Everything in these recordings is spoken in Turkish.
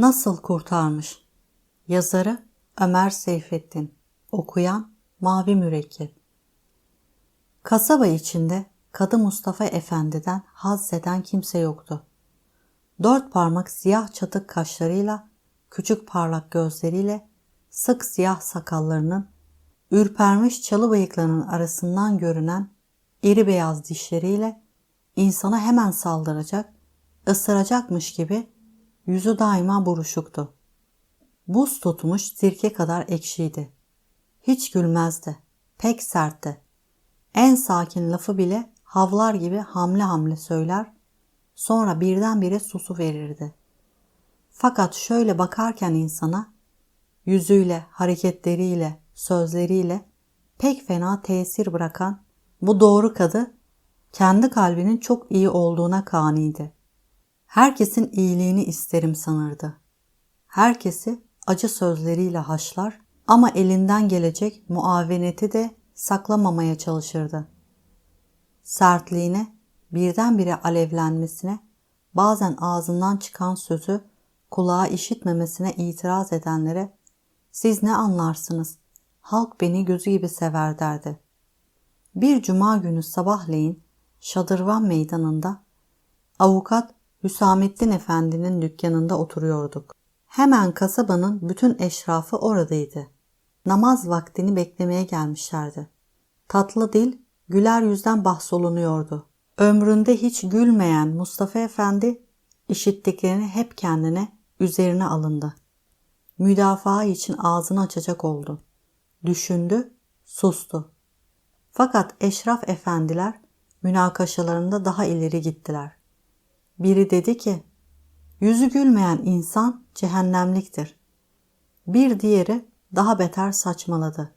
Nasıl kurtarmış? Yazarı Ömer Seyfettin Okuyan Mavi Mürekkep Kasaba içinde Kadı Mustafa Efendi'den haz eden kimse yoktu. Dört parmak siyah çatık kaşlarıyla, küçük parlak gözleriyle, sık siyah sakallarının, ürpermiş çalı bıyıklarının arasından görünen iri beyaz dişleriyle insana hemen saldıracak, ısıracakmış gibi yüzü daima buruşuktu. Buz tutmuş sirke kadar ekşiydi. Hiç gülmezdi. Pek sertti. En sakin lafı bile havlar gibi hamle hamle söyler, sonra birdenbire susu verirdi. Fakat şöyle bakarken insana, yüzüyle, hareketleriyle, sözleriyle pek fena tesir bırakan bu doğru kadı kendi kalbinin çok iyi olduğuna kaniydi. Herkesin iyiliğini isterim sanırdı. Herkesi acı sözleriyle haşlar ama elinden gelecek muaveneti de saklamamaya çalışırdı. Sertliğine, birdenbire alevlenmesine, bazen ağzından çıkan sözü kulağa işitmemesine itiraz edenlere siz ne anlarsınız? Halk beni gözü gibi sever derdi. Bir cuma günü sabahleyin Şadırvan meydanında avukat Hüsamettin Efendi'nin dükkanında oturuyorduk. Hemen kasabanın bütün eşrafı oradaydı. Namaz vaktini beklemeye gelmişlerdi. Tatlı dil, güler yüzden bahsolunuyordu. Ömründe hiç gülmeyen Mustafa Efendi işittiklerini hep kendine, üzerine alındı. Müdafaa için ağzını açacak oldu. Düşündü, sustu. Fakat eşraf efendiler münakaşalarında daha ileri gittiler. Biri dedi ki, yüzü gülmeyen insan cehennemliktir. Bir diğeri daha beter saçmaladı.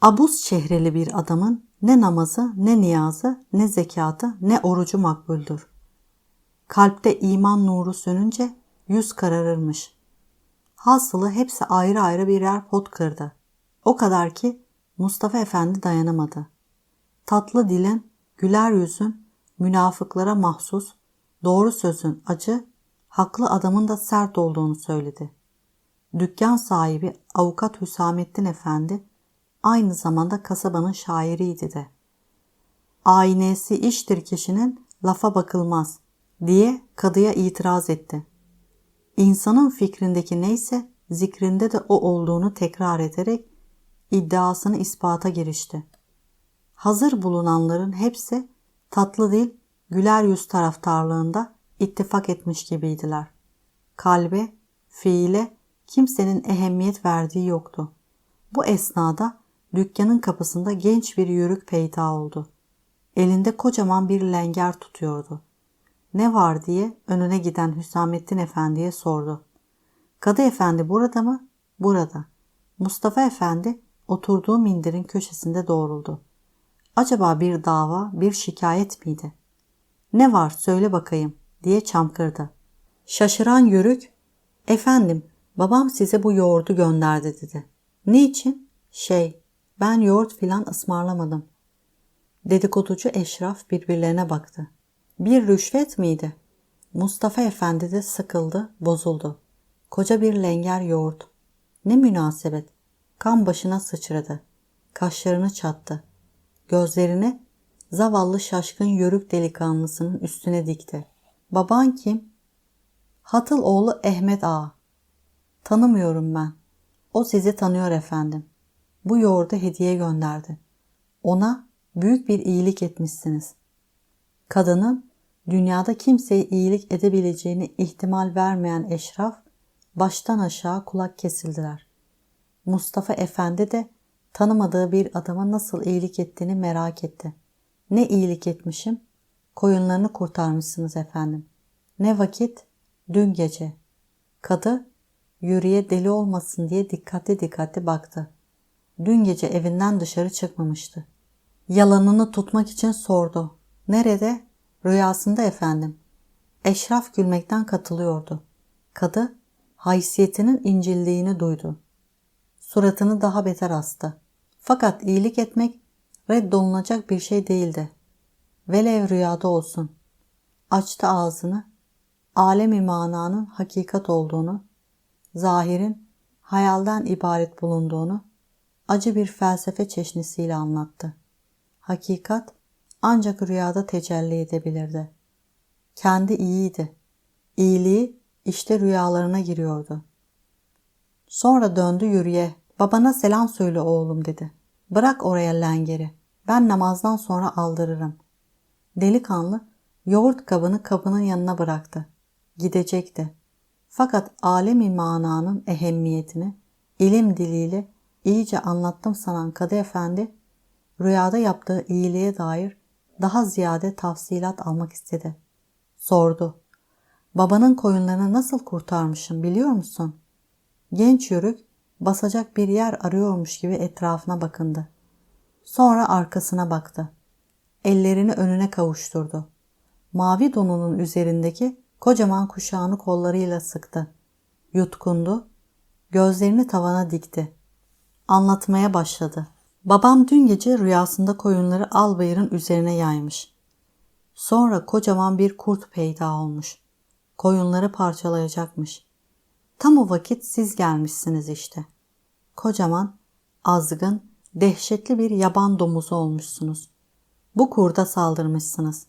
Abuz çehreli bir adamın ne namazı, ne niyazı, ne zekatı, ne orucu makbuldür. Kalpte iman nuru sönünce yüz kararırmış. Hasılı hepsi ayrı ayrı birer pot kırdı. O kadar ki Mustafa Efendi dayanamadı. Tatlı dilin, güler yüzün, münafıklara mahsus, doğru sözün acı, haklı adamın da sert olduğunu söyledi. Dükkan sahibi avukat Hüsamettin Efendi aynı zamanda kasabanın şairiydi de. Aynesi iştir kişinin lafa bakılmaz diye kadıya itiraz etti. İnsanın fikrindeki neyse zikrinde de o olduğunu tekrar ederek iddiasını ispata girişti. Hazır bulunanların hepsi tatlı dil, güler yüz taraftarlığında ittifak etmiş gibiydiler. Kalbe, fiile kimsenin ehemmiyet verdiği yoktu. Bu esnada dükkanın kapısında genç bir yörük peyda oldu. Elinde kocaman bir lenger tutuyordu. Ne var diye önüne giden Hüsamettin Efendi'ye sordu. Kadı Efendi burada mı? Burada. Mustafa Efendi oturduğu minderin köşesinde doğruldu. Acaba bir dava, bir şikayet miydi? Ne var söyle bakayım diye çamkırdı. Şaşıran yörük, efendim babam size bu yoğurdu gönderdi dedi. Niçin? Şey, ben yoğurt filan ısmarlamadım. Dedikoducu eşraf birbirlerine baktı. Bir rüşvet miydi? Mustafa Efendi de sıkıldı, bozuldu. Koca bir lenger yoğurt. Ne münasebet. Kan başına sıçradı. Kaşlarını çattı. Gözlerini zavallı şaşkın yörük delikanlısının üstüne dikti. Baban kim? Hatıl oğlu Ehmet Ağa. Tanımıyorum ben. O sizi tanıyor efendim. Bu yoğurdu hediye gönderdi. Ona büyük bir iyilik etmişsiniz. Kadının dünyada kimseye iyilik edebileceğini ihtimal vermeyen eşraf baştan aşağı kulak kesildiler. Mustafa Efendi de tanımadığı bir adama nasıl iyilik ettiğini merak etti. Ne iyilik etmişim? Koyunlarını kurtarmışsınız efendim. Ne vakit? Dün gece. Kadı yürüye deli olmasın diye dikkatli dikkatli baktı. Dün gece evinden dışarı çıkmamıştı. Yalanını tutmak için sordu. Nerede? Rüyasında efendim. Eşraf gülmekten katılıyordu. Kadı haysiyetinin incildiğini duydu. Suratını daha beter astı. Fakat iyilik etmek reddolunacak bir şey değildi. Velev rüyada olsun. Açtı ağzını, alemi mananın hakikat olduğunu, zahirin hayalden ibaret bulunduğunu acı bir felsefe çeşnisiyle anlattı. Hakikat ancak rüyada tecelli edebilirdi. Kendi iyiydi. İyiliği işte rüyalarına giriyordu. Sonra döndü yürüye. Babana selam söyle oğlum dedi. Bırak oraya lengeri. Ben namazdan sonra aldırırım. Delikanlı yoğurt kabını kapının yanına bıraktı. Gidecekti. Fakat alemi mananın ehemmiyetini ilim diliyle iyice anlattım sanan Kadı Efendi rüyada yaptığı iyiliğe dair daha ziyade tafsilat almak istedi. Sordu. Babanın koyunlarını nasıl kurtarmışım biliyor musun? Genç yörük basacak bir yer arıyormuş gibi etrafına bakındı. Sonra arkasına baktı. Ellerini önüne kavuşturdu. Mavi donunun üzerindeki kocaman kuşağını kollarıyla sıktı. Yutkundu. Gözlerini tavana dikti. Anlatmaya başladı. Babam dün gece rüyasında koyunları albayırın üzerine yaymış. Sonra kocaman bir kurt peyda olmuş. Koyunları parçalayacakmış. Tam o vakit siz gelmişsiniz işte. Kocaman, azgın, dehşetli bir yaban domuzu olmuşsunuz. Bu kurda saldırmışsınız.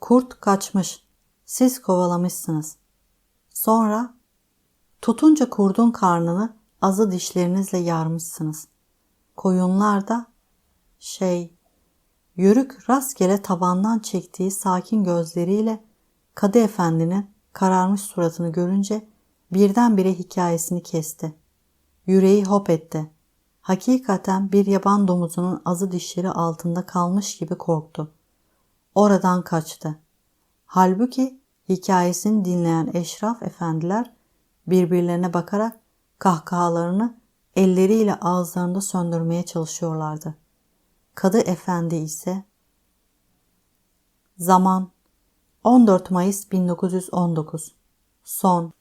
Kurt kaçmış. Siz kovalamışsınız. Sonra tutunca kurdun karnını azı dişlerinizle yarmışsınız. Koyunlar da şey yörük rastgele tavandan çektiği sakin gözleriyle Kadı Efendi'nin kararmış suratını görünce birdenbire hikayesini kesti. Yüreği hop etti. Hakikaten bir yaban domuzunun azı dişleri altında kalmış gibi korktu. Oradan kaçtı. Halbuki hikayesini dinleyen eşraf efendiler birbirlerine bakarak kahkahalarını elleriyle ağızlarında söndürmeye çalışıyorlardı. Kadı efendi ise Zaman 14 Mayıs 1919 Son